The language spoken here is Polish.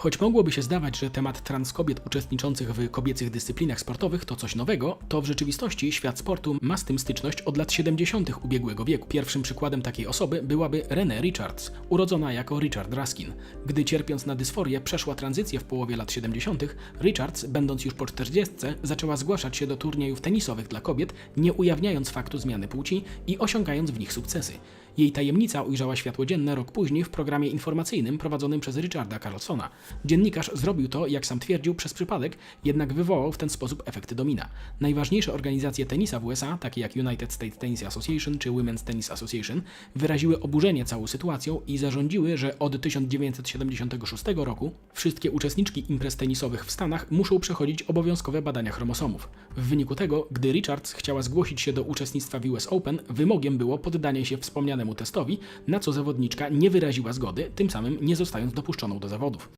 Choć mogłoby się zdawać, że temat transkobiet uczestniczących w kobiecych dyscyplinach sportowych to coś nowego, to w rzeczywistości świat sportu ma z tym styczność od lat 70. ubiegłego wieku. Pierwszym przykładem takiej osoby byłaby Renee Richards, urodzona jako Richard Raskin. Gdy cierpiąc na dysforię przeszła tranzycję w połowie lat 70., Richards, będąc już po 40, zaczęła zgłaszać się do turniejów tenisowych dla kobiet, nie ujawniając faktu zmiany płci i osiągając w nich sukcesy. Jej tajemnica ujrzała światło dzienne rok później w programie informacyjnym prowadzonym przez Richarda Carlsona. Dziennikarz zrobił to, jak sam twierdził, przez przypadek, jednak wywołał w ten sposób efekty domina. Najważniejsze organizacje tenisa w USA, takie jak United States Tennis Association czy Women's Tennis Association, wyraziły oburzenie całą sytuacją i zarządziły, że od 1976 roku wszystkie uczestniczki imprez tenisowych w Stanach muszą przechodzić obowiązkowe badania chromosomów. W wyniku tego, gdy Richards chciała zgłosić się do uczestnictwa w US Open, wymogiem było poddanie się wspomnianemu testowi, na co zawodniczka nie wyraziła zgody, tym samym nie zostając dopuszczoną do zawodów.